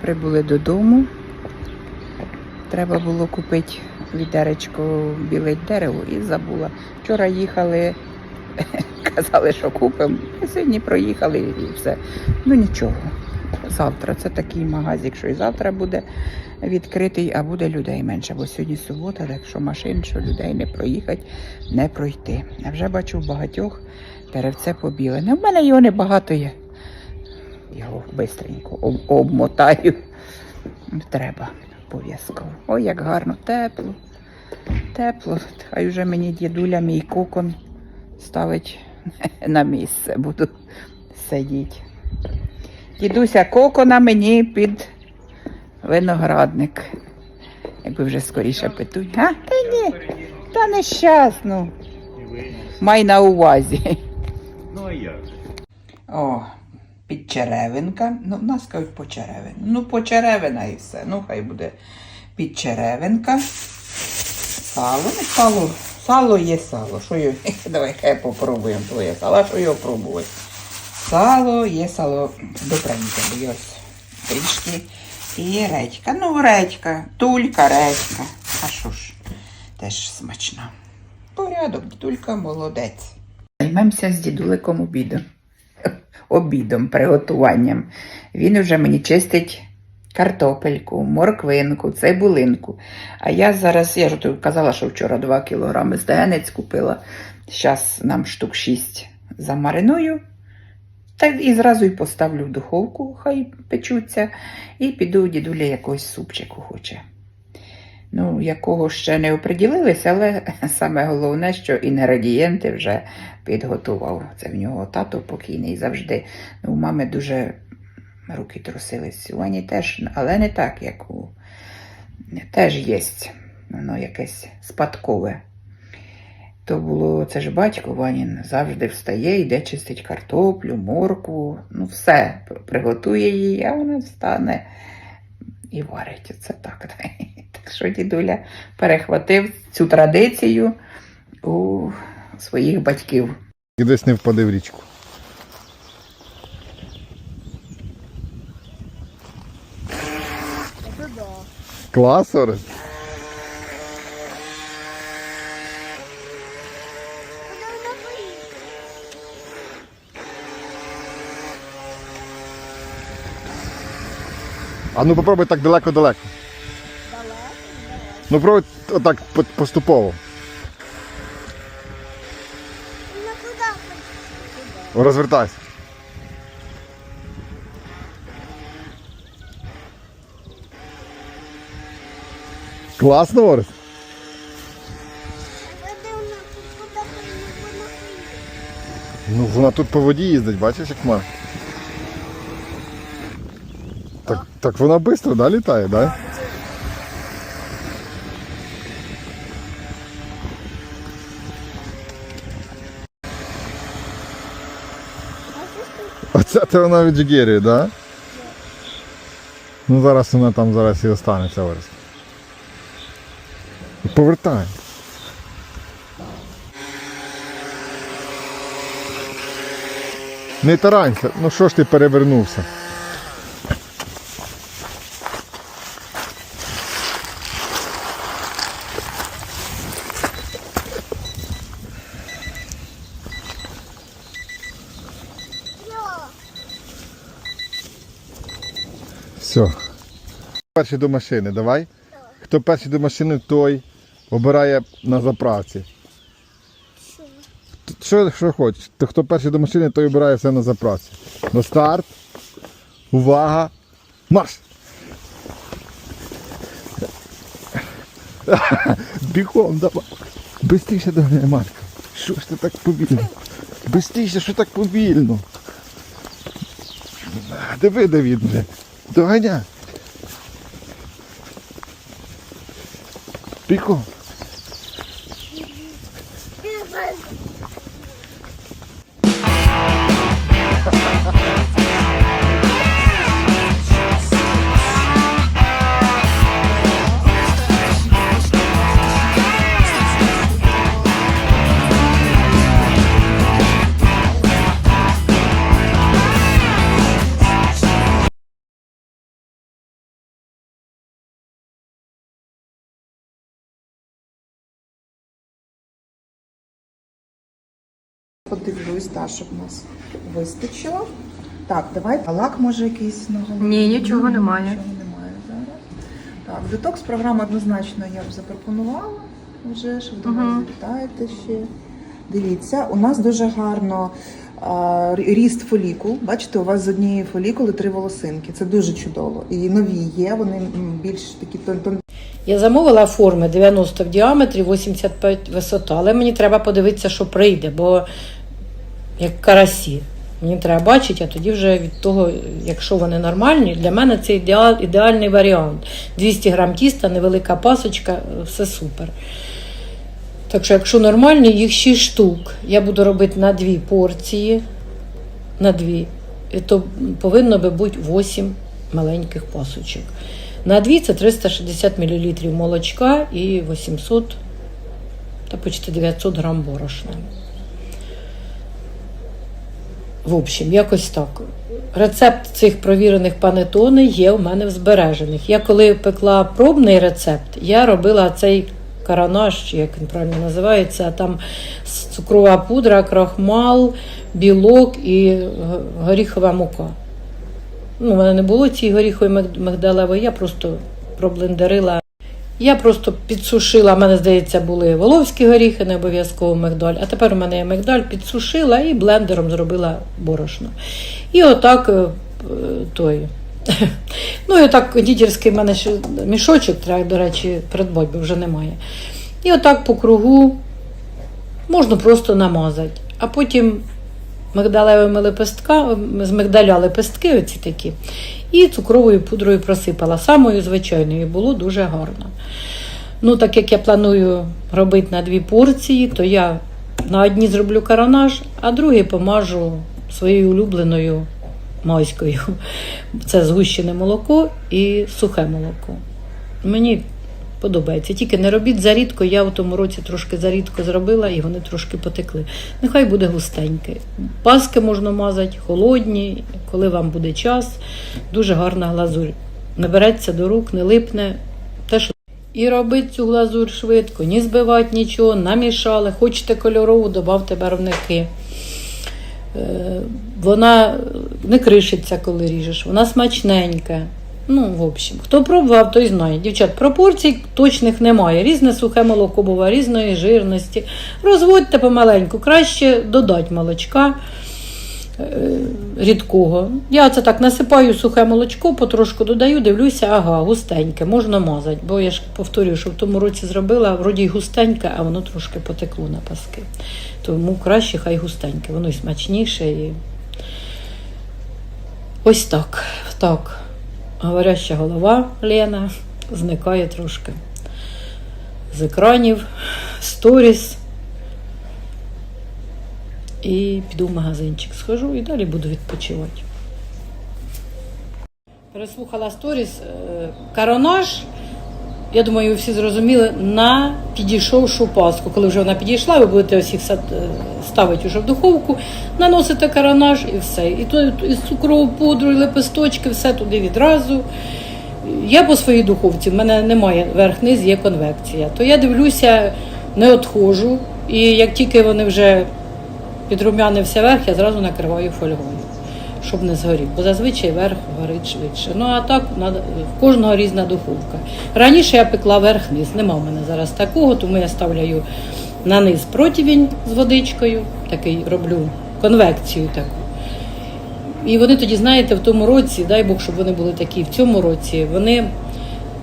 Прибули додому. Треба було купити відеречко білить дерево і забула. Вчора їхали, казали, що купимо. Сьогодні проїхали і все. Ну нічого. Завтра це такий магазик, що і завтра буде відкритий, а буде людей менше. Бо сьогодні субота, так що машин, що людей не проїхати, не пройти. Я вже бачу в багатьох деревце побілене. У мене його небагато є. Його швидко об- обмотаю. Треба обов'язково. Ой, як гарно, тепло. Тепло. Хай вже мені дідуля мій кокон ставить на місце. Буду сидіти. Дідуся кокона мені під виноградник. Якби вже скоріше петуть. А? Та ні, та нещасно. Май на увазі. Ну а як? О, підчеревинка. Ну, в нас кажуть почеревин. Ну, почеревина і все. Ну, хай буде підчеревинка. Сало, не сало. Сало є сало. Що його? Давай хай попробуємо твоє сало. Що його пробувати? Сало є сало добреньке, бо трішки. І редька. Ну, редька, тулька, редька. А що ж, теж смачна. Порядок, дідулька молодець. Займемося з дідуликом обідом. Обідом, приготуванням. Він вже мені чистить картопельку, морквинку, цибулинку. А я зараз, я ж казала, що вчора 2 кілограми зденець купила. Зараз нам штук 6 замариную. Та і зразу й поставлю в духовку, хай печуться, і піду дідуля якогось супчику хоче. Ну, якого ще не оприділилися, але саме головне, що інгредієнти вже підготував. Це в нього тато покійний завжди. Ну, у мами дуже руки трусились. У Вані теж, але не так, як у теж є. Воно якесь спадкове. То було, це ж батько Ванін завжди встає, йде чистить картоплю, моркву, ну все, приготує її, а вона встане і варить. Це так. Так що дідуля перехватив цю традицію у своїх батьків. І десь не впаде в річку. Клас, Орес. А ну попробуй так далеко-далеко. Ну пробуй отак поступово. Ну? Розвертайся. Класно, Орес? Ну, вона тут по воді їздить, бачиш, як має. Так, вона швидко, да, літає, да? Оце то вона віджигерює, да? Ну зараз вона там зараз і останеться Орес. Повертай. Не таранься, ну що ж ти перевернувся? Все. Перший до машини, давай. Хто перший до машини, той обирає на заправці. Що, що хочеш? То хто перший до машини, той обирає все на заправці. На старт. Увага. Марш! Бігом давай. Бистріше до мене, Марка. Що ж ти так повільно? Бистріше, що так повільно? Диви, Давід, бля. Доганяй. Бігом. Подивлюсь, да, щоб нас вистачило. Так, давай. А лак може якийсь на голову? Ні, нічого немає. Нічого немає зараз. Так, детокс програма однозначно я б запропонувала вже, щоб до нас завітаєте ще. Дивіться, у нас дуже гарно а, ріст фолікул. Бачите, у вас з однієї фолікули три волосинки. Це дуже чудово. І нові є, вони більш такі тон- Я замовила форми 90 в діаметрі, 85 висота, але мені треба подивитися, що прийде, бо як карасі. Мені треба бачити, а тоді вже від того, якщо вони нормальні, для мене це ідеал, ідеальний варіант. 200 грам тіста, невелика пасочка, все супер. Так що, якщо нормальні, їх 6 штук. Я буду робити на дві порції. На дві. То повинно би бути 8 маленьких пасочок. На дві це 360 мл молочка і 800 та почти 900 грам борошна. В общем, якось так. Рецепт цих провірених панетони є у мене в збережених. Я коли пекла пробний рецепт, я робила цей каранаш, як він правильно називається, там цукрова пудра, крахмал, білок і горіхова мука. Ну, у мене не було цієї горіхової миг- мигдалевої, я просто проблендерила. Я просто підсушила, в мене, здається, були воловські горіхи, не обов'язково мигдаль. А тепер у мене є мигдаль, підсушила і блендером зробила борошно. І отак е, той. Ну, і отак кондитерський в мене ще мішочок, треба, до речі, придбати, бо вже немає. І отак по кругу можна просто намазати. А потім мигдалевими лепестками, з мигдаля лепестки, оці такі, і цукровою пудрою просипала. Самою звичайною було дуже гарно. Ну, так як я планую робити на дві порції, то я на одні зроблю каранаж, а другі помажу своєю улюбленою майською. Це згущене молоко і сухе молоко. Мені подобається. Тільки не робіть зарідко. Я в тому році трошки зарідко зробила і вони трошки потекли. Нехай буде густеньке. Паски можна мазати, холодні, коли вам буде час. Дуже гарна глазурь. Не береться до рук, не липне. Те, що і робить цю глазурь швидко, ні збивати нічого, намішали. Хочете кольорову, додавте барвники. Е, Вона не кришиться, коли ріжеш, вона смачненька. Ну, в общем, хто пробував, той знає. Дівчат, пропорцій точних немає. Різне сухе молоко буває, різної жирності. Розводьте помаленьку, краще додати молочка е, рідкого. Я це так насипаю сухе молочко, потрошку додаю, дивлюся, ага, густеньке, можна мазати. Бо я ж повторюю, що в тому році зробила, вроді й густеньке, а воно трошки потекло на паски. Тому краще хай густеньке, воно й смачніше. І... Ось так. так. Говоряща голова Лена зникає трошки з екранів, сторіс. І піду в магазинчик схожу і далі буду відпочивати. Переслухала сторіс. е, Коронаж, я думаю, ви всі зрозуміли, на підійшовшу паску. Коли вже вона підійшла, ви будете сад- е, ставити вже в духовку, наносите коронаж і все. І то і цукрову пудру, і лепесточки, все туди відразу. Я по своїй духовці, в мене немає верх-низ, є конвекція. То я дивлюся, не відходжу. І як тільки вони вже підрумянився верх, я зразу накриваю фольгою, щоб не згорів. Бо зазвичай верх горить швидше. Ну а так в кожного різна духовка. Раніше я пекла верх-низ, нема в мене зараз такого, тому я ставляю на низ противень з водичкою, такий роблю конвекцію таку. І вони тоді, знаєте, в тому році, дай Бог, щоб вони були такі, в цьому році вони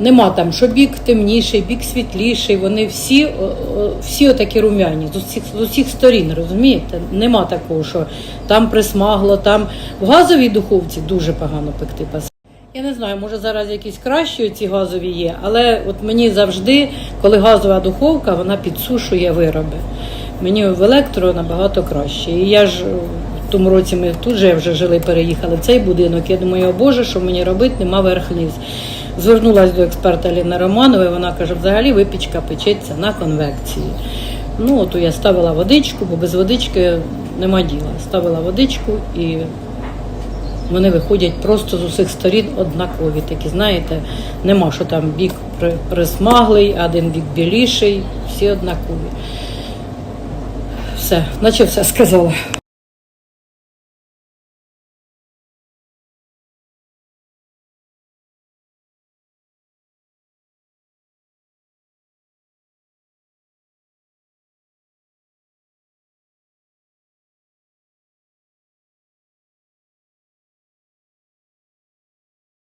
нема там, що бік темніший, бік світліший. Вони всі, о- о- всі отакі румяні з усіх, з усіх сторін, розумієте? Нема такого, що там присмагло, там в газовій духовці дуже погано пекти паски. Я не знаю, може зараз якісь кращі ці газові є, але от мені завжди, коли газова духовка, вона підсушує вироби. Мені в електро набагато краще. І я ж е, в тому році ми тут же вже жили, переїхали в цей будинок. Я думаю, о Боже, що мені робити, нема верх-низ. Звернулася до експерта Ліни Романової, вона каже, взагалі випічка печеться на конвекції. Ну, от я ставила водичку, бо без водички нема діла. Ставила водичку і вони виходять просто з усіх сторін однакові. Такі, знаєте, нема, що там бік присмаглий, один бік біліший, всі однакові. все, наче все сказала.